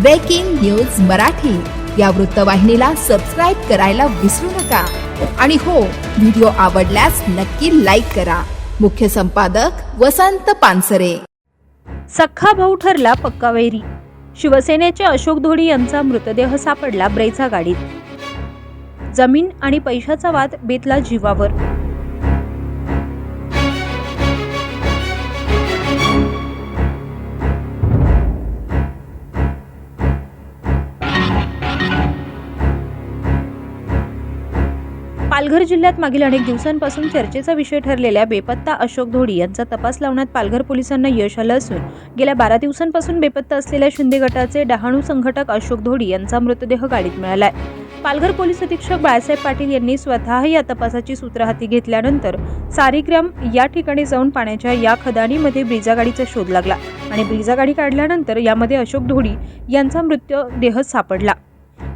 Breaking news Marathi या वृत्तवाहिनीला subscribe करायला विसरू नका. आणि हो व्हिडिओ आवडल्यास नक्की लाईक करा. मुख्य संपादक वसंत पानसरे. सख्खा भाऊ ठरला पक्का वैरी. शिवसेनेचे अशोक धोडी यांचा मृतदेह सापडला ब्रेचा गाडीत. जमीन आणि पैशाचा वाद बेतला जीवावर. पालघर जिल्ह्यात मागील अनेक दिवसांपासून चर्चेचा विषय ठरलेल्या बेपत्ता अशोक धोडी यांचा तपास लावण्यात पालघर पोलिसांना यश आलं असून गेल्या बारा दिवसांपासून बेपत्ता असलेल्या शिंदे गटाचे डहाणू संघटक अशोक धोडी यांचा मृतदेह गाडीत मिळालाय. पालघर पोलीस अधीक्षक बाळासाहेब पाटील यांनी स्वतः या तपासाची सूत्र हाती घेतल्यानंतर सारीग्राम या ठिकाणी जाऊन पाण्याच्या या खदानीमध्ये ब्रिजा गाडीचा शोध लागला आणि ब्रिजा गाडी काढल्यानंतर यामध्ये अशोक धोडी यांचा मृतदेह सापडला.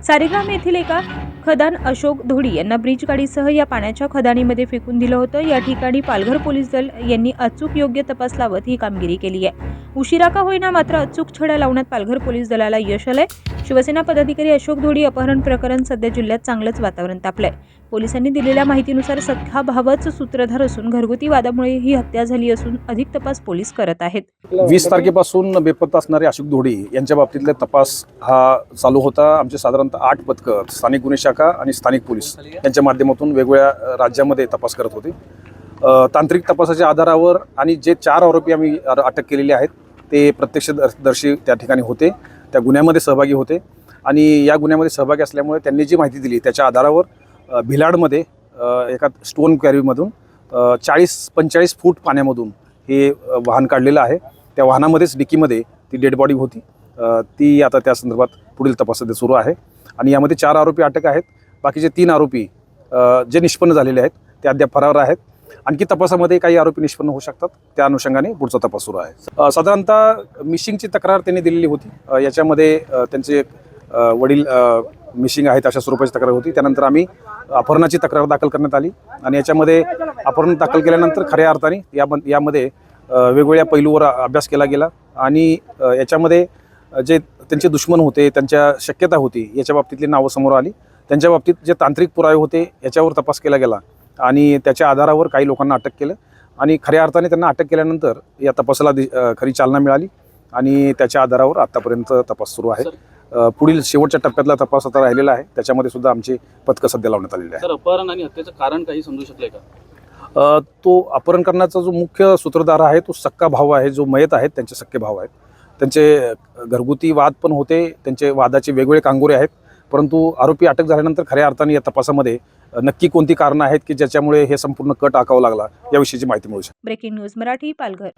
सारेग्राम येथील एका खदान अशोक धोडी यांना ब्रिज गाडीसह या पाण्याच्या खदानीमध्ये फेकून दिलं होतं. या ठिकाणी पालघर पोलीस दल यांनी अचूक योग्य तपास लावत ही कामगिरी केली आहे. उशिरा का होईना मात्र अचूक छडा लावण्यात पालघर पोलीस दलाला यश आलंय. शिवसेना पदाधिकारी अशोक धोडी अपहरण प्रकरण सध्या जिल्ह्यात चांगलंच वातावरण तापलंय. पोलिसांनी दिलेल्या माहितीनुसार सख्खा भावच सूत्रधार असून घरगुती वादामुळे ही हत्या झाली असून अधिक तपास पोलीस करत आहेत. वीस तारखेपासून बेपत्ता असणारे अशोक धोडी यांच्या बाबतीतला तपास हा चालू होता. आमचे साधारणतः आठ पथकं स्थानिक गुन्हे शाखा आणि स्थानिक पोलीस यांच्या माध्यमातून वेगवेगळ्या राज्यामध्ये तपास करत होते. तांत्रिक तपासाच्या आधारावर आणि जे चार आरोपी आम्ही अटक केलेले आहेत ते प्रत्यक्षदर्शी त्या ठिकाणी होते. त्या गुन्ह्यामध्ये सहभागी होते. आणि या गुन्ह्यामध्ये सहभागी असल्यामुळे त्यांनी जी माहिती दिली त्याच्या आधारावर भिलाडमध्ये एका स्टोन कॅरीमधून चाळीस पंचेचाळीस फूट पाण्यामधून हे वाहन काढलेलं आहे. त्या वाहनामध्येच डिकीमध्ये ती डेड बॉडी होती. ती आता त्या संदर्भात पुढील तपास सध्या सुरू आहे. आणि यामध्ये चार आरोपी अटक आहेत. बाकीचे तीन आरोपी जे निष्पन्न झालेले आहेत ते अद्याप फरार आहेत. आणखी तपासामध्ये काही आरोपी निष्पन्न होऊ शकतात. त्या अनुषंगाने पुढचा तपास सुरू आहे. साधारणतः मिशिंगची तक्रार त्यांनी दिलेली होती. याच्यामध्ये त्यांचे वडील मिशिंग आहेत अशा स्वरूपाची तक्रार होती. त्यानंतर आम्ही अपहरणाची तक्रार दाखल करण्यात आली आणि याच्यामध्ये अपहरण दाखल केल्यानंतर खऱ्या अर्थाने या यामध्ये वेगवेगळ्या पैलूवर अभ्यास केला गेला आणि याच्यामध्ये जे त्यांचे दुश्मन होते त्यांच्या शक्यता होती याच्या बाबतीतली नावं समोर आली. त्यांच्या बाबतीत जे तांत्रिक पुरावे होते याच्यावर तपास केला गेला. आणि त्याच्या आधारावर काही लोकांना अटक केलं. आणि खऱ्या अर्थाने त्यांना अटक केल्यानंतर या तपासाला दि- खरी चालना मिळाली. आणि त्याच्या आधारावर आत्तापर्यंत तपास सुरू आहे. पुढील शेवटच्या टप्प्यातला तपास आता राहिलेला आहे. त्याच्यामध्ये सुद्धा आमची पथकं सध्या लावण्यात आलेली आहे अपहरण आणि हत्येचं कारण काही समजू शकले का? तो अपहरण करण्याचा जो मुख्य सूत्रधार आहे तो सक्का भाऊ आहे जो मयत आहेत त्यांचे सक्के भाऊ आहेत. त्यांचे घरगुती वाद पण होते. त्यांचे वादाचे वेगवेगळे कांगोरे आहेत. परंतु आरोपी अटक झाल्यानंतर खऱ्या अर्थाने या तपासामध्ये नक्की कोणती कारणं आहेत की ज्याच्यामुळे हे संपूर्ण कट आकावं लागला याविषयीची माहिती मिळू शकते. Breaking news Marathi Palghar.